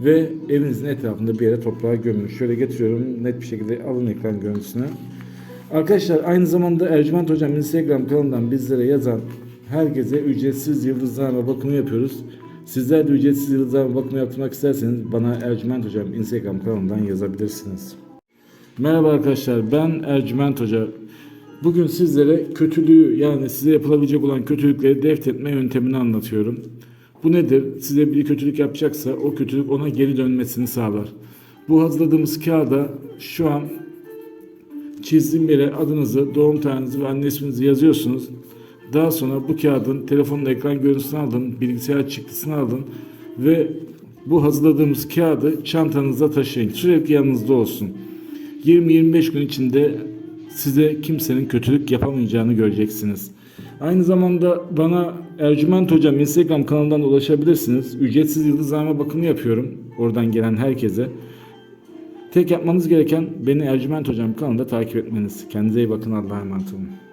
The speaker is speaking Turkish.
ve evinizin etrafında bir yere toprağa gömün. Şöyle getiriyorum net bir şekilde alın ekran görüntüsünü. Arkadaşlar aynı zamanda Ercüment Hocam Instagram kanalından bizlere yazan herkese ücretsiz yıldızlarma bakımı yapıyoruz. Sizler de ücretsiz yıldızlarma bakımı yaptırmak isterseniz bana Ercüment Hocam Instagram kanalından yazabilirsiniz. Merhaba arkadaşlar ben Ercüment Hoca. Bugün sizlere kötülüğü yani size yapılabilecek olan kötülükleri deft etme yöntemini anlatıyorum. Bu nedir? Size bir kötülük yapacaksa o kötülük ona geri dönmesini sağlar. Bu hazırladığımız kağıda şu an çizdiğim yere adınızı, doğum tarihinizi ve anne isminizi yazıyorsunuz. Daha sonra bu kağıdın telefonun ekran görüntüsünü alın, bilgisayar çıktısını alın ve bu hazırladığımız kağıdı çantanızda taşıyın. Sürekli yanınızda olsun. 20-25 gün içinde size kimsenin kötülük yapamayacağını göreceksiniz. Aynı zamanda bana Ercüment Hocam Instagram kanalından ulaşabilirsiniz. Ücretsiz yıldızlarma bakımı yapıyorum. Oradan gelen herkese. Tek yapmanız gereken beni Ercüment Hocam kanalında takip etmeniz. Kendinize iyi bakın. Allah'a emanet olun.